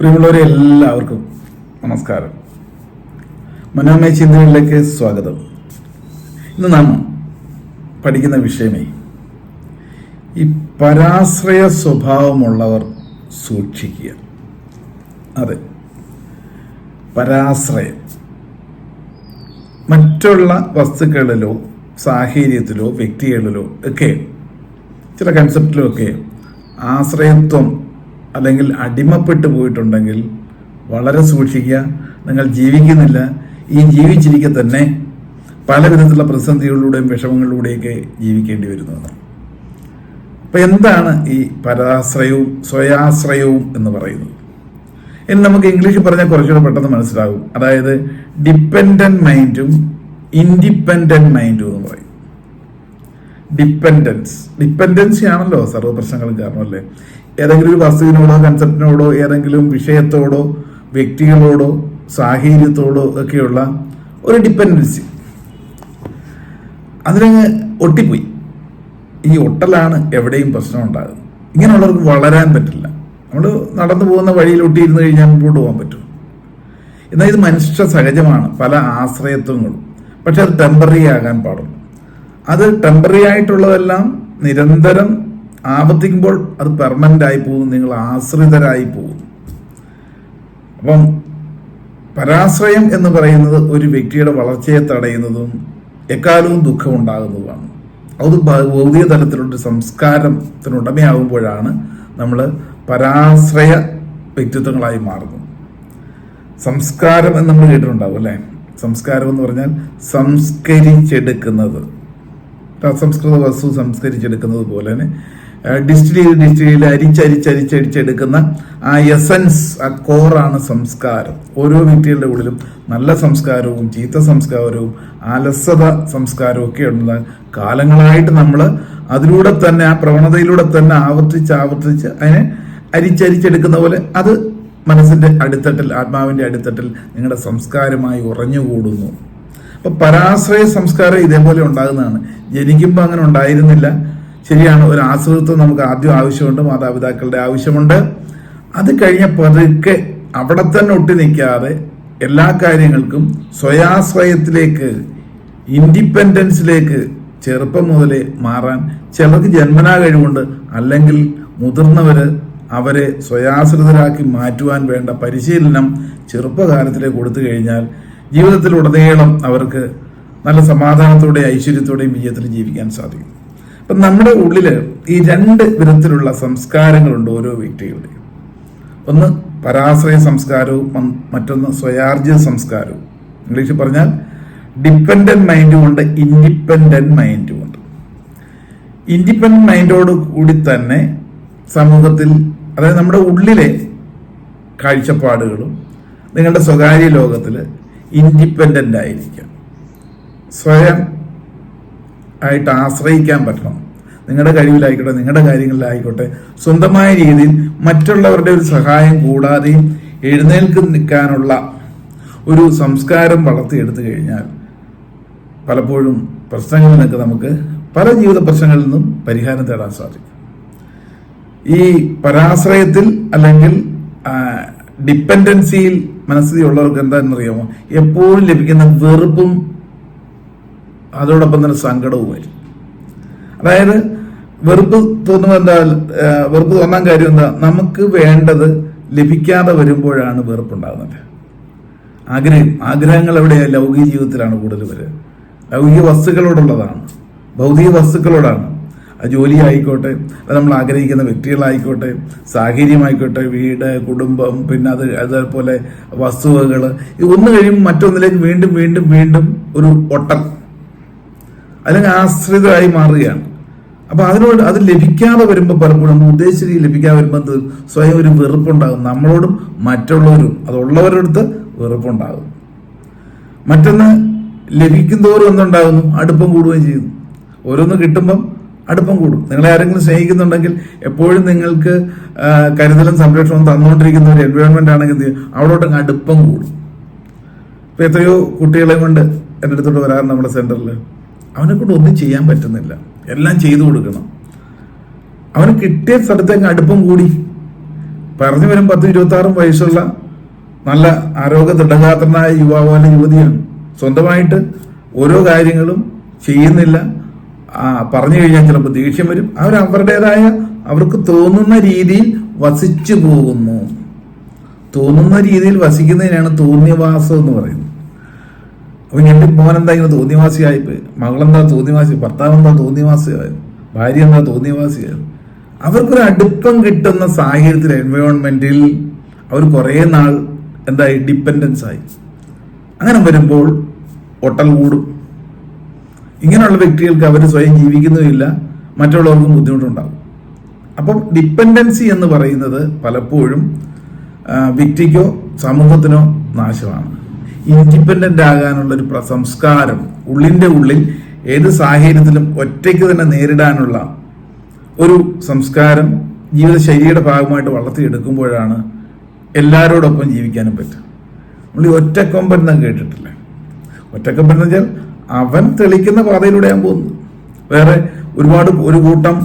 പ്രിയമുള്ളവരെ എല്ലാവർക്കും നമസ്കാരം. മനോമയ ചിന്തകളിലേക്ക് സ്വാഗതം. ഇന്ന് നാം പഠിക്കുന്ന വിഷയമേ ഈ പരാശ്രയ സ്വഭാവമുള്ളവർ സൂക്ഷിക്കുക. അതെ പരാശ്രയം. മറ്റുള്ള വസ്തുക്കളിലോ സാഹചര്യത്തിലോ വ്യക്തികളിലോ ഒക്കെ ചില കൺസെപ്റ്റിലോ ഒക്കെ ആശ്രയത്വം അല്ലെങ്കിൽ അടിമപ്പെട്ടു പോയിട്ടുണ്ടെങ്കിൽ വളരെ സൂക്ഷിക്കുക. നിങ്ങൾ ജീവിക്കുന്നില്ല. ഈ ജീവിച്ചിരിക്കെ തന്നെ പല വിധത്തിലുള്ള പ്രതിസന്ധികളിലൂടെയും വിഷമങ്ങളിലൂടെയൊക്കെ ജീവിക്കേണ്ടി വരുന്നതാണ് അപ്പൊ എന്താണ് ഈ പരാശ്രയവും സ്വയാശ്രയവും എന്ന് പറയുന്നത്? ഇനി നമുക്ക് ഇംഗ്ലീഷിൽ പറഞ്ഞാൽ കുറച്ചുകൂടെ പെട്ടെന്ന് മനസ്സിലാകും. അതായത് ഡിപ്പെൻഡന്റ് മൈൻഡും ഇൻഡിപെൻഡന്റ് മൈൻഡും എന്ന് പറയും. ഡിപ്പെൻഡൻസ് ഡിപ്പെൻഡൻസി ആണല്ലോ സർവ പ്രശ്നങ്ങളും കാരണം അല്ലേ? ഏതെങ്കിലും ഒരു വസ്തുവിനോടോ കൺസെപ്റ്റിനോടോ ഏതെങ്കിലും വിഷയത്തോടോ വ്യക്തികളോടോ സാഹചര്യത്തോടോ ഒക്കെയുള്ള ഒരു ഡിപ്പെൻഡൻസി അതിനങ്ങ് ഒട്ടിപ്പോയി. ഈ ഒട്ടലാണ് എവിടെയും പ്രശ്നം ഉണ്ടാകുന്നത്. ഇങ്ങനെയുള്ളവർക്ക് വളരാൻ പറ്റില്ല. നമ്മൾ നടന്നു പോകുന്ന വഴിയിൽ ഒട്ടിയിരുന്ന് കഴിഞ്ഞാൽ മുമ്പോട്ട് പോകാൻ പറ്റും. എന്നാൽ ഇത് മനുഷ്യ സഹജമാണ്. പല ആശ്രയത്വങ്ങളും. പക്ഷെ അത് ടെമ്പററി ആകാൻ പാടുള്ളൂ. അത് ടെമ്പററി ആയിട്ടുള്ളതെല്ലാം നിരന്തരം ആവർത്തിക്കുമ്പോൾ അത് പെർമനന്റ് ആയി പോകുന്നു നിങ്ങൾ ആശ്രിതരായി പോകുന്നു. അപ്പം പരാശ്രയം എന്ന് പറയുന്നത് ഒരു വ്യക്തിയുടെ വളർച്ചയെ തടയുന്നതും എക്കാലവും ദുഃഖം ഉണ്ടാകുന്നതുമാണ്. അത് ഭൗതിക തലത്തിലുള്ള സംസ്കാരത്തിനുടമയാകുമ്പോഴാണ് നമ്മൾ പരാശ്രയ വ്യക്തിത്വങ്ങളായി മാറുന്നത്. സംസ്കാരം എന്ന് നമ്മൾ കേട്ടിട്ടുണ്ടാവും അല്ലേ? സംസ്കാരം എന്ന് പറഞ്ഞാൽ സംസ്കരിച്ചെടുക്കുന്നത്. അസംസ്കൃത വസ്തു സംസ്കരിച്ചെടുക്കുന്നത് പോലെ തന്നെ ഡിസ്റ്റിൽ ചെയ്ത് ഡിസ്റ്റിൽ ചെയ്ത് അരിച്ചരിച്ചരിച്ചരിച്ചെടുക്കുന്ന ആ എസൻസ് ആ കോറാണ് സംസ്കാരം. ഓരോ വ്യക്തികളുടെ ഉള്ളിലും നല്ല സംസ്കാരവും ചീത്ത സംസ്കാരവും അലസത സംസ്കാരവും ഒക്കെ ഉള്ള കാലങ്ങളായിട്ട് നമ്മൾ അതിലൂടെ തന്നെ ആ പ്രവണതയിലൂടെ തന്നെ ആവർത്തിച്ച് ആവർത്തിച്ച് അതിനെ അരിച്ചരിച്ചെടുക്കുന്ന പോലെ അത് മനസ്സിന്റെ അടിത്തട്ടിൽ ആത്മാവിന്റെ അടിത്തട്ടിൽ നിങ്ങളുടെ സംസ്കാരമായി ഉറഞ്ഞുകൂടുന്നു. അപ്പൊ പരാശ്രയ സംസ്കാരം ഇതേപോലെ ഉണ്ടാകുന്നതാണ്. ജനിക്കുമ്പോൾ അങ്ങനെ ഉണ്ടായിരുന്നില്ല. ശരിയാണ് ഒരു ആശ്രിതത്വം നമുക്ക് ആദ്യം ആവശ്യമുണ്ട് മാതാപിതാക്കളുടെ ആവശ്യമുണ്ട്. അത് കഴിഞ്ഞ പതുക്കെ അവിടെ തന്നെ ഒട്ടി നിൽക്കാതെ എല്ലാ കാര്യങ്ങൾക്കും സ്വയാശ്രയത്തിലേക്ക് ഇൻഡിപെൻഡൻസിലേക്ക് ചെറുപ്പം മുതലേ മാറാൻ ചിലർക്ക് ജന്മനാ കഴിവുണ്ട് അല്ലെങ്കിൽ മുതിർന്നവർ അവരെ സ്വയാശ്രിതരാക്കി മാറ്റുവാൻ വേണ്ട പരിശീലനം ചെറുപ്പകാലത്തിലേക്ക് കൊടുത്തു കഴിഞ്ഞാൽ ജീവിതത്തിലുടനീളം അവർക്ക് നല്ല സമാധാനത്തോടെ ഐശ്വര്യത്തോടെയും വിജയത്തിൽ ജീവിക്കാൻ സാധിക്കും. അപ്പം നമ്മുടെ ഉള്ളിൽ ഈ രണ്ട് വിധത്തിലുള്ള സംസ്കാരങ്ങളുണ്ട് ഓരോ വ്യക്തികളുടെയും ഒന്ന് പരാശ്രയ സംസ്കാരവും മറ്റൊന്ന് സ്വയാർജിത സംസ്കാരവും. ഇംഗ്ലീഷിൽ പറഞ്ഞാൽ ഡിപ്പെൻഡന്റ് മൈൻഡും ഉണ്ട് ഇൻഡിപെൻഡന്റ് മൈൻഡും ഉണ്ട്. ഇൻഡിപെൻഡന്റ് മൈൻഡോട് കൂടി തന്നെ സമൂഹത്തിൽ അതായത് നമ്മുടെ ഉള്ളിലെ കാഴ്ചപ്പാടുകളും നിങ്ങളുടെ സ്വകാര്യ ലോകത്തിൽ ഇൻഡിപെൻഡന്റ് ആയിരിക്കാം. സ്വയം ആയിട്ട് ആശ്രയിക്കാൻ പറ്റണം. നിങ്ങളുടെ കഴിവിലായിക്കോട്ടെ നിങ്ങളുടെ കാര്യങ്ങളിലായിക്കോട്ടെ സ്വന്തമായ രീതിയിൽ മറ്റുള്ളവരുടെ ഒരു സഹായം കൂടാതെയും നിൽക്കാനുള്ള ഒരു സംസ്കാരം വളർത്തിയെടുത്തു കഴിഞ്ഞാൽ പലപ്പോഴും പ്രശ്നങ്ങളിൽ നിന്നൊക്കെ നമുക്ക് പല ജീവിത പ്രശ്നങ്ങളിൽ നിന്നും പരിഹാരം തേടാൻ സാധിക്കും. ഈ പരാശ്രയത്തിൽ അല്ലെങ്കിൽ ഡിപ്പെൻഡൻസിയിൽ മനസ്സിലുള്ളവർക്ക് എന്താണെന്നറിയാമോ? എപ്പോഴും ലഭിക്കുന്ന വെറുപ്പും അതോടൊപ്പം തന്നെ സങ്കടവും വരും. അതായത് വെറുപ്പ് തോന്നുമ്പോൾ എന്താ വെറുപ്പ് തോന്നാൻ കാര്യം എന്താ നമുക്ക് വേണ്ടത് ലഭിക്കാതെ വരുമ്പോഴാണ് വെറുപ്പുണ്ടാകുന്നത്. ആഗ്രഹം ആഗ്രഹങ്ങൾ എവിടെയാണ് ലൗകിക ജീവിതത്തിലാണ് കൂടുതൽ വരിക. ലൗകിക വസ്തുക്കളോടുള്ളതാണ്. ഭൗതിക വസ്തുക്കളോടാണ്. ജോലി ആയിക്കോട്ടെ അത് നമ്മൾ ആഗ്രഹിക്കുന്ന വ്യക്തികളായിക്കോട്ടെ സാഹചര്യമായിക്കോട്ടെ വീട് കുടുംബം പിന്നെ അത് അതേപോലെ വസ്തുവകൾ ഇത് ഒന്ന് കഴിയുമ്പോൾ മറ്റൊന്നിലേക്ക് വീണ്ടും വീണ്ടും വീണ്ടും ഒരു ഒട്ടൽ അല്ലെങ്കിൽ ആശ്രിതരായി മാറുകയാണ്. അപ്പോൾ അതിനോട് അത് ലഭിക്കാതെ വരുമ്പോൾ പലപ്പോഴും നമ്മൾ ഉദ്ദേശിച്ച രീതി ലഭിക്കാതെ വരുമ്പോൾ സ്വയം ഒരു വെറുപ്പുണ്ടാകും. നമ്മളോടും മറ്റുള്ളവരും അതുള്ളവരടുത്ത് വെറുപ്പുണ്ടാകും. മറ്റൊന്ന് ലഭിക്കുന്തോറും എന്തുണ്ടാകുന്നു? അടുപ്പം കൂടുകയും ചെയ്യുന്നു. ഓരോന്ന് കിട്ടുമ്പം അടുപ്പം കൂടും. നിങ്ങളെ ആരെങ്കിലും സ്നേഹിക്കുന്നുണ്ടെങ്കിൽ എപ്പോഴും നിങ്ങൾക്ക് കരുതലും സംരക്ഷണവും തന്നുകൊണ്ടിരിക്കുന്ന ഒരു എൻവയോൺമെന്റ് ആണെങ്കിൽ എന്ത് ചെയ്യും? അവിടോട്ടങ്ങ് അടുപ്പം കൂടും. ഇപ്പൊ എത്രയോ കുട്ടികളെ കൊണ്ട് എന്റെ അടുത്തോട്ട് വരാറുണ്ട് നമ്മുടെ സെന്ററിൽ അവനെ കൊണ്ട് ഒന്നും ചെയ്യാൻ പറ്റുന്നില്ല. എല്ലാം ചെയ്തു കൊടുക്കണം. അവന് കിട്ടിയ സ്ഥലത്തേക്ക് അടുപ്പം കൂടി. പറഞ്ഞു വരും പത്ത് ഇരുപത്തി ആറും വയസ്സുള്ള നല്ല ആരോഗ്യ ദൃഢഗാത്രനായ യുവാവോ യുവതിയാണ്. സ്വന്തമായിട്ട് ഓരോ കാര്യങ്ങളും ചെയ്യുന്നില്ല. പറഞ്ഞു കഴിഞ്ഞാൽ ചിലപ്പോൾ ദേഷ്യം വരും. അവർ അവരുടേതായ അവർക്ക് തോന്നുന്ന രീതിയിൽ വസിച്ചു പോകുന്നു. തോന്നുന്ന രീതിയിൽ വസിക്കുന്നതിനാണ് തോന്നിയവാസം എന്ന് പറയുന്നത്. അപ്പൊ മോൻ എന്താ ഇങ്ങനെ തോന്നിയവാസിയായിപ്പോയി മകളെന്താ തോന്നിവാസി? ഭർത്താവ് എന്താ തോന്നിവാസിയായത് ഭാര്യ എന്താ തോന്നിവാസിയായത് അവർക്കൊരു അടുപ്പം കിട്ടുന്ന സാഹചര്യത്തിൽ എൻവയോൺമെന്റിൽ അവർ കുറേ നാൾ എന്തായി? ഡിപ്പെൻഡൻസ് ആയി. അങ്ങനെ വരുമ്പോൾ ഒട്ടൽ കൂടും. ഇങ്ങനെയുള്ള വ്യക്തികൾക്ക് അവർ സ്വയം ജീവിക്കുന്നുമില്ല. മറ്റുള്ളവർക്കും ബുദ്ധിമുട്ടുണ്ടാകും. അപ്പം ഡിപ്പെൻഡൻസി എന്ന് പറയുന്നത് പലപ്പോഴും വ്യക്തിക്കോ സമൂഹത്തിനോ നാശമാണ്. ഇൻഡിപെൻഡന്റ് ആകാനുള്ള ഒരു സംസ്കാരം ഉള്ളിന്റെ ഉള്ളിൽ ഏത് സാഹചര്യത്തിലും ഒറ്റയ്ക്ക് തന്നെ നേരിടാനുള്ള ഒരു സംസ്കാരം ജീവിതശൈലിയുടെ ഭാഗമായിട്ട് വളർത്തിയെടുക്കുമ്പോഴാണ് എല്ലാവരോടൊപ്പം ജീവിക്കാനും പറ്റുക. നമ്മൾ ഈ ഒറ്റക്കൊമ്പൻ എന്നൊക്കെ കേട്ടിട്ടില്ലേ? ഒറ്റക്കൊമ്പൻ എന്ന് വെച്ചാൽ അവൻ തെളിക്കുന്ന പാതയിലൂടെയാണ് പോകുന്നത് വേറെ ഒരുപാട് ഒരു കൂട്ടം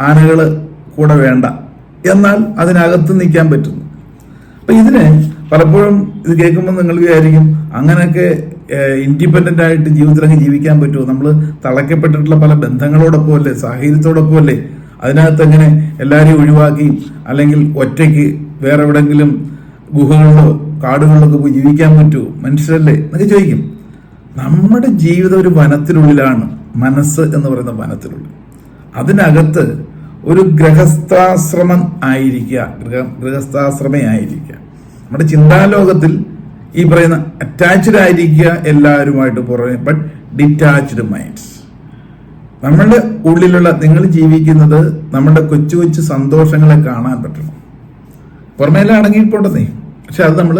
ആനകൾ കൂടെ വേണ്ട. എന്നാൽ അതിനകത്ത് നിൽക്കാൻ പറ്റുന്നു. അപ്പം ഇതിന് പലപ്പോഴും ഇത് കേൾക്കുമ്പോൾ നിങ്ങൾ വിചാരിക്കും അങ്ങനെയൊക്കെ ഇൻഡിപെൻഡന്റ് ആയിട്ട് ജീവിതത്തിൽ അങ്ങ് ജീവിക്കാൻ പറ്റുമോ? നമ്മൾ തളയ്ക്കപ്പെട്ടിട്ടുള്ള പല ബന്ധങ്ങളോടൊപ്പം അല്ലേ സാഹചര്യത്തോടൊപ്പം അല്ലേ അതിനകത്ത് എങ്ങനെ എല്ലാവരെയും ഒഴിവാക്കി അല്ലെങ്കിൽ ഒറ്റയ്ക്ക് വേറെ എവിടെങ്കിലും ഗുഹകളിലോ കാടുകളിലൊക്കെ പോയി ജീവിക്കാൻ പറ്റുമോ മനുഷ്യരല്ലേ? എന്നൊക്കെ ചോദിക്കും. നമ്മുടെ ജീവിതം ഒരു വനത്തിനുള്ളിലാണ് മനസ്സ് എന്ന് പറയുന്ന വനത്തിനുള്ളിൽ. അതിനകത്ത് ഒരു ഗ്രഹസ്ഥാശ്രമം ആയിരിക്കുക ഗൃഹ ഗൃഹസ്ഥാശ്രമയായിരിക്കുക. നമ്മുടെ ചിന്താലോകത്തിൽ ഈ പറയുന്ന അറ്റാച്ച്ഡ് ആയിരിക്കുക എല്ലാവരുമായിട്ട് പുറമെ ബട്ട് ഡിറ്റാച്ച്ഡ് മൈൻഡ്സ് നമ്മളുടെ ഉള്ളിലുള്ള നിങ്ങൾ ജീവിക്കുന്നത് നമ്മുടെ കൊച്ചു കൊച്ചു സന്തോഷങ്ങളെ കാണാൻ പറ്റണം. പുറമേല നീ പക്ഷെ അത് നമ്മൾ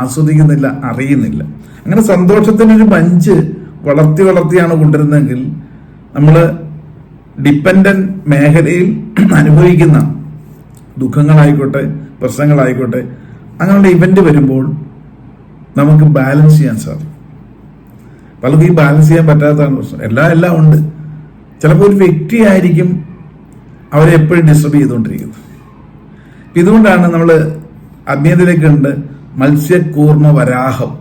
ആസ്വദിക്കുന്നില്ല അറിയുന്നില്ല. അങ്ങനെ സന്തോഷത്തിനൊരു പഞ്ച് വളർത്തി വളർത്തിയാണ് കൊണ്ടുവരുന്നതെങ്കിൽ നമ്മൾ ഡിപ്പെൻഡൻ മേഖലയിൽ അനുഭവിക്കുന്ന ദുഃഖങ്ങളായിക്കോട്ടെ പ്രശ്നങ്ങളായിക്കോട്ടെ അങ്ങനെയുള്ള ഇവന്റ് വരുമ്പോൾ നമുക്ക് ബാലൻസ് ചെയ്യാൻ സാധിക്കും. പലർക്കും ഈ ബാലൻസ് ചെയ്യാൻ പറ്റാത്തതാണ് പ്രശ്നം. എല്ലാം എല്ലാം ഉണ്ട്. ചിലപ്പോൾ ഒരു വ്യക്തിയായിരിക്കും അവരെ എപ്പോഴും ഡിസ്റ്റർബ് ചെയ്തുകൊണ്ടിരിക്കുന്നത്. ഇതുകൊണ്ടാണ് നമ്മൾ അജ്ഞതയിലേക്കുണ്ട് മത്സ്യക്കൂർമ്മ വരാഹം.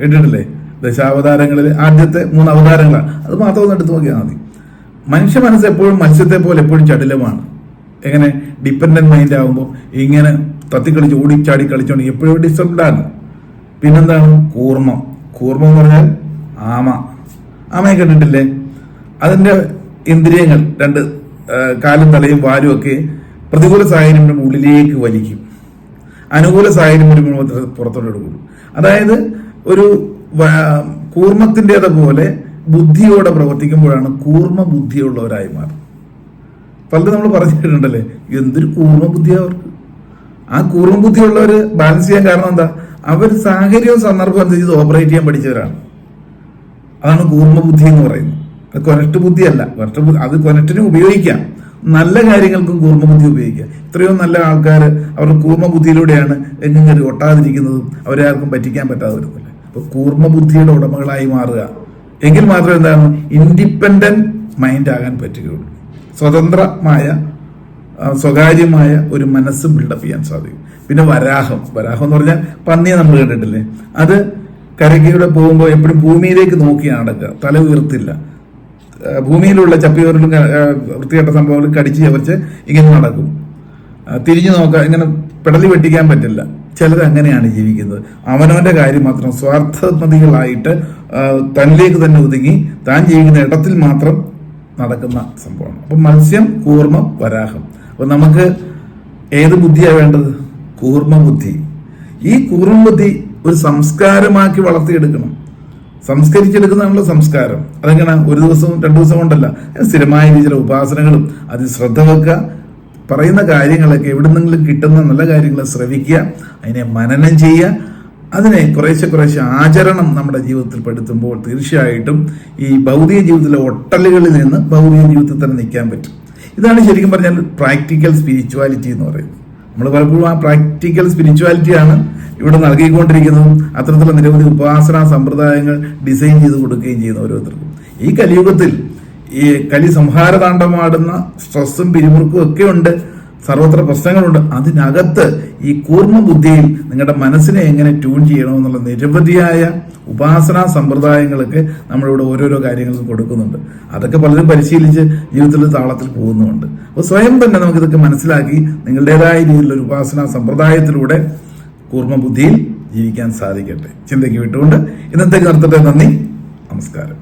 കേട്ടിട്ടില്ലേ? ദശാവതാരങ്ങളിൽ ആദ്യത്തെ മൂന്ന് അവതാരങ്ങളാണ്. അത് മാത്രം ഒന്ന് എടുത്തു നോക്കിയാൽ മതി. മനുഷ്യ മനസ്സ് എപ്പോഴും മത്സ്യത്തെ പോലെ എപ്പോഴും ചടിലമാണ്. എങ്ങനെ? ഡിപ്പെൻഡന്റ് മൈൻഡ് ആകുമ്പോൾ ഇങ്ങനെ തത്തിക്കളിച്ച് ഓടിച്ചാടി കളിച്ചോണ്ട് എപ്പോഴും ഡിസ്റ്റർബ്ഡാണ് പിന്നെന്താണ്? കൂർമ്മം. കൂർമ്മം എന്ന് പറഞ്ഞാൽ ആമ. ആമയെ കണ്ടിട്ടില്ലേ? അതിന്റെ ഇന്ദ്രിയങ്ങൾ രണ്ട് കാലും തലയും വാലും ഒക്കെ പ്രതികൂല സാഹചര്യം ഉള്ളിലേക്ക് വലിക്കും. അനുകൂല സാഹചര്യം വരുമ്പോൾ പുറത്തോട്ട് എടുക്കും. അതായത് ഒരു കൂർമ്മത്തിന്റെത് പോലെ ബുദ്ധിയോടെ പ്രവർത്തിക്കുമ്പോഴാണ് കൂർമ്മ ബുദ്ധിയുള്ളവരായി മാറും പലരും നമ്മൾ പറഞ്ഞിട്ടുണ്ടല്ലേ? എന്തൊരു കൂർമ്മ ബുദ്ധിയാണ് അവർക്ക്? ആ കൂറും ബുദ്ധിയുള്ളവർ ബാലൻസ് ചെയ്യാൻ കാരണം എന്താ? അവർ സാഹചര്യവും സന്ദർഭവും അനുസരിച്ച് ഓപ്പറേറ്റ് ചെയ്യാൻ പഠിച്ചവരാണ്. അതാണ് കൂർമ്മ ബുദ്ധി എന്ന് പറയുന്നത്. അത് കൊനറ്റ് ബുദ്ധിയല്ല. കൊനറ്റ് അത് കൊനക്റ്റിന് ഉപയോഗിക്കാം. നല്ല കാര്യങ്ങൾക്കും കൂർമ്മ ബുദ്ധി ഉപയോഗിക്കാം. ഇത്രയോ നല്ല ആൾക്കാർ അവരുടെ കൂർമ്മ ബുദ്ധിയിലൂടെയാണ് എങ്ങും കയറി ഒട്ടാതിരിക്കുന്നതും അവരെ ആർക്കും പറ്റിക്കാൻ പറ്റാതെ വരുന്നില്ല അപ്പൊ കൂർമ്മ ബുദ്ധിയുടെ ഉടമകളായി മാറുക. എങ്കിൽ മാത്രമേ എന്താണ്? ഇൻഡിപെൻഡന്റ് മൈൻഡ് ആകാൻ പറ്റുകയുള്ളൂ. സ്വതന്ത്രമായ സ്വകാര്യമായ ഒരു മനസ്സ് ബിൽഡപ്പ് ചെയ്യാൻ സാധിക്കും. പിന്നെ വരാഹം. വരാഹം എന്ന് പറഞ്ഞാൽ പന്നിയെ നമ്മൾ കണ്ടിട്ടില്ലേ അത് കരയ്ക്കൂടെ പോകുമ്പോൾ എപ്പോഴും ഭൂമിയിലേക്ക് നോക്കിയാണ് നടക്കുക. തല ഉയർത്തില്ല. ഭൂമിയിലുള്ള ചപ്പിയോരിലും വൃത്തികെട്ട സംഭവങ്ങളും കടിച്ച് ചവച്ച് ഇങ്ങനെ നടക്കും. തിരിഞ്ഞു നോക്കുക. ഇങ്ങനെ പെടലി വെട്ടിക്കാൻ പറ്റില്ല. ചിലർ അങ്ങനെയാണ് ജീവിക്കുന്നത്. അവനവന്റെ കാര്യം മാത്രം സ്വാർത്ഥമതികളായിട്ട് തന്നിലേക്ക് തന്നെ ഒതുങ്ങി താൻ ജീവിക്കുന്ന ഇടത്തിൽ മാത്രം നടക്കുന്ന സംഭവമാണ്. അപ്പൊ മത്സ്യം കൂർമ്മം വരാഹം. അപ്പൊ നമുക്ക് ഏത് ബുദ്ധിയാണ് വേണ്ടത്? കൂർമ്മ ബുദ്ധി. ഈ കൂർമ്മ ബുദ്ധി ഒരു സംസ്കാരമാക്കി വളർത്തിയെടുക്കണം. സംസ്കരിച്ചെടുക്കുന്നതാണല്ലോ സംസ്കാരം. അതെങ്ങനെ? ഒരു ദിവസവും രണ്ടു ദിവസം കൊണ്ടല്ല. സ്ഥിരമായ രീതിയിലെ ഉപാസനകളും അതിൽ ശ്രദ്ധ വെക്കുക പറയുന്ന കാര്യങ്ങളൊക്കെ എവിടെ നിന്നെങ്കിലും കിട്ടുന്ന നല്ല കാര്യങ്ങൾ ശ്രവിക്കുക അതിനെ മനനം ചെയ്യുക അതിനെ കുറേശ്ശെ കുറേശ്ശെ ആചരണം നമ്മുടെ ജീവിതത്തിൽ പെടുത്തുമ്പോൾ തീർച്ചയായിട്ടും ഈ ഭൗതിക ജീവിതത്തിലെ ഒട്ടലുകളിൽ നിന്ന് ഭൗതിക ജീവിതത്തിൽ തന്നെ നിൽക്കാൻ പറ്റും. ഇതാണ് ശരിക്കും പറഞ്ഞാൽ പ്രാക്ടിക്കൽ സ്പിരിച്വാലിറ്റി എന്ന് പറയുന്നത്. നമ്മൾ പലപ്പോഴും ആ പ്രാക്ടിക്കൽ സ്പിരിച്വാലിറ്റിയാണ് ഇവിടെ നൽകിക്കൊണ്ടിരിക്കുന്നതും അത്തരത്തിലുള്ള നിരവധി ഉപാസന സമ്പ്രദായങ്ങൾ ഡിസൈൻ ചെയ്ത് കൊടുക്കുകയും ചെയ്യുന്ന ഓരോരുത്തർക്കും. ഈ കലിയുഗത്തിൽ ഈ കലി സംഹാരതാണ്ഡമാടുന്ന സ്ട്രെസ്സും പിരിമുറുക്കും ഒക്കെ ഉണ്ട്. സർവത്ര പ്രശ്നങ്ങളുണ്ട്. അതിനകത്ത് ഈ കൂർമ്മ ബുദ്ധിയിൽ നിങ്ങളുടെ മനസ്സിനെ എങ്ങനെ ട്യൂൺ ചെയ്യണമെന്നുള്ള നിരവധിയായ ഉപാസനാ സമ്പ്രദായങ്ങൾക്ക് നമ്മളിവിടെ ഓരോരോ കാര്യങ്ങളും കൊടുക്കുന്നുണ്ട്. അതൊക്കെ പലരും പരിശീലിച്ച് ജീവിതത്തിൽ താളത്തിൽ പോകുന്നുമുണ്ട്. അപ്പോൾ സ്വയം തന്നെ നമുക്കിതൊക്കെ മനസ്സിലാക്കി നിങ്ങളുടേതായ രീതിയിലുള്ള ഉപാസനാ സമ്പ്രദായത്തിലൂടെ കൂർമ്മ ബുദ്ധിയിൽ ജീവിക്കാൻ സാധിക്കട്ടെ. ചിന്തയ്ക്ക് വിട്ടുകൊണ്ട് ഇന്നത്തേക്ക് നിർത്തട്ടെ. നന്ദി. നമസ്കാരം.